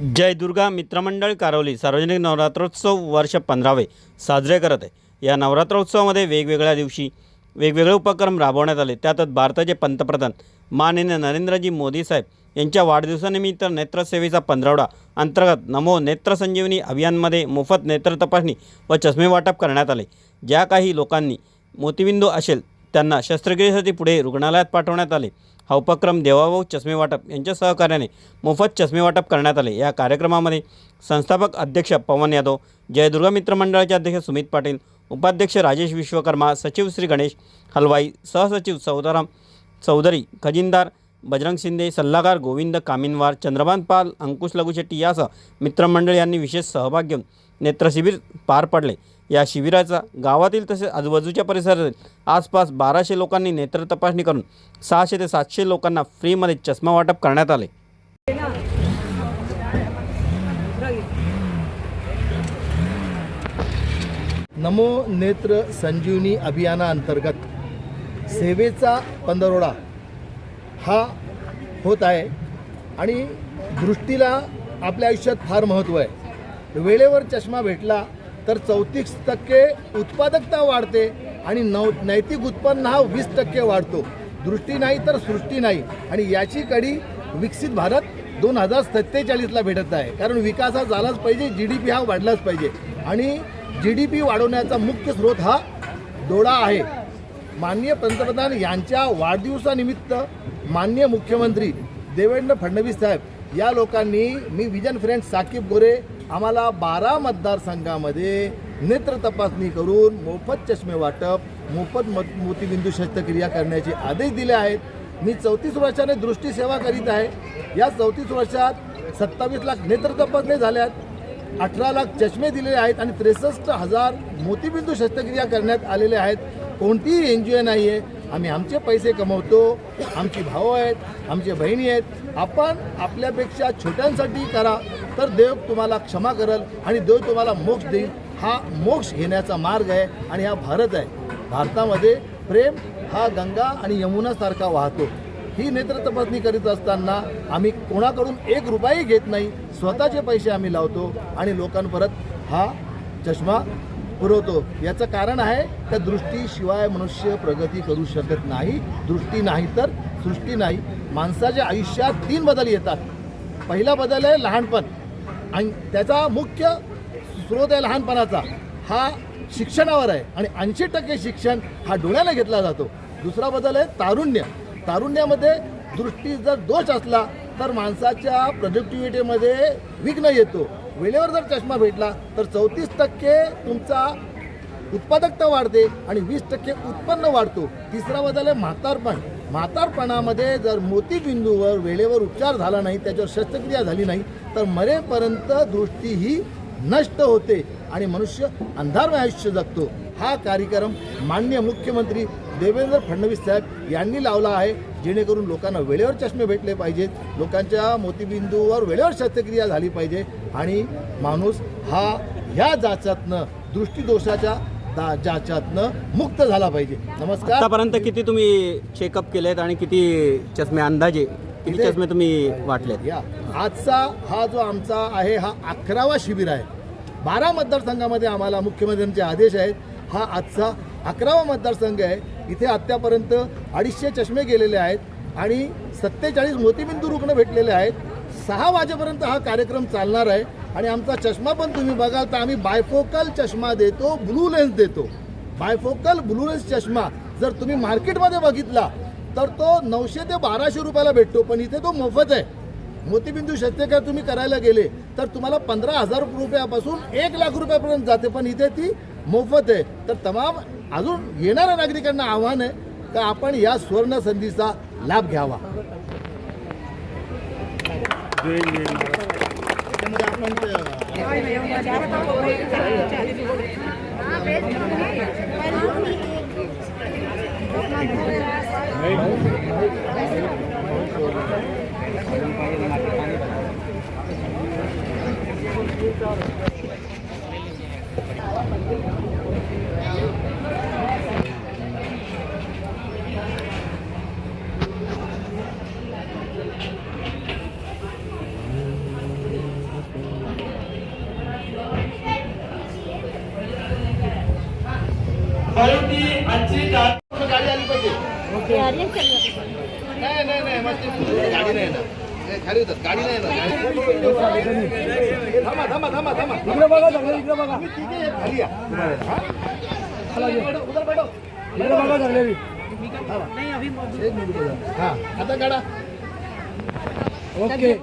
जय दुर्गा मित्रमंडळ कारवली सार्वजनिक नवरात्रोत्सव वर्ष पंधरावे साजरे करत आहे. या नवरात्रोत्सवामध्ये वेगवेगळ्या दिवशी वेगवेगळे उपक्रम राबवण्यात आले. त्यातच भारताचे पंतप्रधान माननीय नरेंद्रजी मोदी साहेब यांच्या वाढदिवसानिमित्त नेत्रसेवेचा पंधरावडा अंतर्गत नमो नेत्र संजीवनी अभियानमध्ये मोफत नेत्र तपासणी व चष्मे वाटप करण्यात आले. ज्या काही लोकांनी मोतीबिंदू असेल त्यांना शस्त्रक्रियेसाठी पुढे रुग्णालयात पाठवण्यात आले. हा उपक्रम देवाभाऊ चष्मे वाटप यांच्या सहकार्याने मोफत चष्मे वाटप करण्यात आले. या कार्यक्रमामध्ये संस्थापक अध्यक्ष पवन यादव जयदुर्गा मित्र मंडळाचे अध्यक्ष सुमित पाटील उपाध्यक्ष राजेश विश्वकर्मा सचिव श्री गणेश हलवाई सहसचिव सौदाराम चौधरी खजिनदार बजरंग शिंदे सल्लागार गोविंद कामिनवार चंद्रकांत पाल अंकुश लघुशेट्टी यासह मित्रमंडळ यांनी विशेष सहभाग घेऊन नेत्रशिबिर पार पडले. या शिबिराचा गावातील तसेच आजूबाजूच्या परिसरातील आसपास बाराशे लोकांनी नेत्र तपासणी करून सहाशे ते सातशे लोकांना फ्रीमध्ये चष्मा वाटप करण्यात आले. नमो नेत्र संजीवनी अभियानाअंतर्गत सेवेचा पंधरवडा हा होत आहे आणि दृष्टीला आपल्या आयुष्यात फार महत्त्व आहे. वेळेवर चष्मा भेटला तर चौतीस टक्के उत्पादकता वाढते आणि नव नैतिक उत्पन्न हा वीस टक्के वाढतो. दृष्टी नाही तर सृष्टी नाही आणि याची कडी विकसित भारत दोन हजार सत्तेचाळीसला भेटत आहे. कारण विकास हा झालाच पाहिजे जी डी पी हा वाढलाच पाहिजे आणि जी डी पी वाढवण्याचा मुख्य स्रोत हा डोळा आहे. माननीय पंतप्रधान यांच्या वाढदिवसानिमित्त माननीय मुख्यमंत्री देवेंद्र फडणवीस साहेब या लोकांनी मी विजन फ्रेंड साकीब गोरे आम्हाला बारा मतदारसंघामध्ये नेत्र तपासणी करून मोफत चष्मे वाटप मोफत मत मोतीबिंदू शस्त्रक्रिया करण्याचे आदेश दिले आहेत. मी चौतीस वर्षाने दृष्टीसेवा करीत आहे. या चौतीस वर्षात सत्तावीस लाख नेत्र तपासणी झाल्यात अठरा लाख चष्मे दिलेले आहेत आणि त्रेसष्ट हजार मोतीबिंदू शस्त्रक्रिया करण्यात आलेले आहेत. कोणतीही एन जी ओ नाही आहे आम्ही आमचे पैसे कमवतो आमची भाऊ आहेत आमच्या बहिणी आहेत. आपण आपल्यापेक्षा छोट्यांसाठी करा तर देव तुम्हाला क्षमा करल आणि देव तुम्हाला मोक्ष देईल. हा मोक्ष घेण्याचा मार्ग आहे आणि हा भारत आहे. भारतामध्ये प्रेम हा गंगा आणि यमुनासारखा वाहतो. ही नेत्र तपासणी करीत असताना आम्ही कोणाकडून एक रुपयाही घेत नाही. स्वतःचे पैसे आम्ही लावतो आणि लोकांपर्यंत हा चष्मा पुरवतो. याचं कारण आहे त्या दृष्टीशिवाय मनुष्य प्रगती करू शकत नाही. दृष्टी नाही तर सृष्टी नाही. माणसाच्या आयुष्यात तीन बदल येतात. पहिला बदल आहे लहानपण. आणि त्याचा मुख्य स्रोत आहे लहानपणाचा. हा शिक्षणावर आहे. आणि ऐंशी टक्के शिक्षण हा डोळ्याने घेतला जातो. दुसरा बदल आहे तारुण्य. तारुण्यामध्ये दृष्टी जर दोष असला तर माणसाच्या प्रोडक्टिव्हिटीमध्ये विघ्न येतो. वेळेवर जर चष्मा भेटला तर चौतीस टक्के तुमचा उत्पादकता वाढते आणि वीस टक्के उत्पन्न वाढतो. तिसरा बदल आहे म्हातारपण. म्हातारपणामध्ये जर मोतीबिंदूवर वेळेवर उपचार झाला नाही त्याच्यावर शस्त्रक्रिया झाली नाही तर मरेपर्यंत दृष्टी ही नष्ट होते. आणि मनुष्य अंधारमय आयुष्य जगतो. हा कार्यक्रम मान्य मुख्यमंत्री देवेंद्र फडणवीस साहेब यांनी लावला आहे जेणेकरून लोकांना वेळेवर चष्मे भेटले पाहिजेत लोकांच्या मोतीबिंदूवर वेळेवर शस्त्रक्रिया झाली पाहिजे. आणि माणूस हा ह्या जाचातनं दृष्टीदोषाच्या जाचातनं मुक्त झाला पाहिजे. नमस्कार. आतापर्यंत किती तुम्ही चेकअप केलेत आणि किती चष्मे अंदाजे किती चष्मे तुम्ही वाटलेत? या आजचा हा जो आमचा आहे हा अकरावा शिबिर आहे. बारा मतदारसंघामध्ये आम्हाला मुख्यमंत्र्यांचे आदेश आहेत. हा आजचा अकरावा मतदारसंघ आहे. इथे आत्तापर्यंत अडीचशे चष्मे गेलेले आहेत आणि सत्तेचाळीस मोतीबिंदू रुग्ण भेटलेले आहेत. सहा वाजेपर्यंत हा कार्यक्रम चालणार आहे आणि आमचा चष्मा पण तुम्ही बघाल तर आम्ही बायफोकल चष्मा देतो ब्लू लेन्स देतो. बायफोकल ब्लू लेन्स चष्मा जर तुम्ही मार्केटमध्ये बघितला तर तो नऊशे ते बाराशे रुपयाला भेटतो पण इथे तो मोफत आहे. मोतीबिंदू शस्त्रक्रिया तुम्ही करायला गेले तर तुम्हाला पंधरा हजार रुपयापासून एक लाख रुपयापर्यंत जाते. पण इथे ती मोफत आहे. तर तमाम अजून येणाऱ्या नागरिकांना आव्हान आहे का आपण या सुवर्ण संधीचा लाभ घ्यावा. आपण गाडी आली पाहिजे नाही नाही नाही मग गाडी नाही खाली होतात? गाडी नाही येणार. थांबा थांबा थांबा थांबा. इकडे बघा इकडे बघा. खाली या. हा? उधर बैठो. थांबा. एक मिनिट बघा. हा आता काढा. ओके.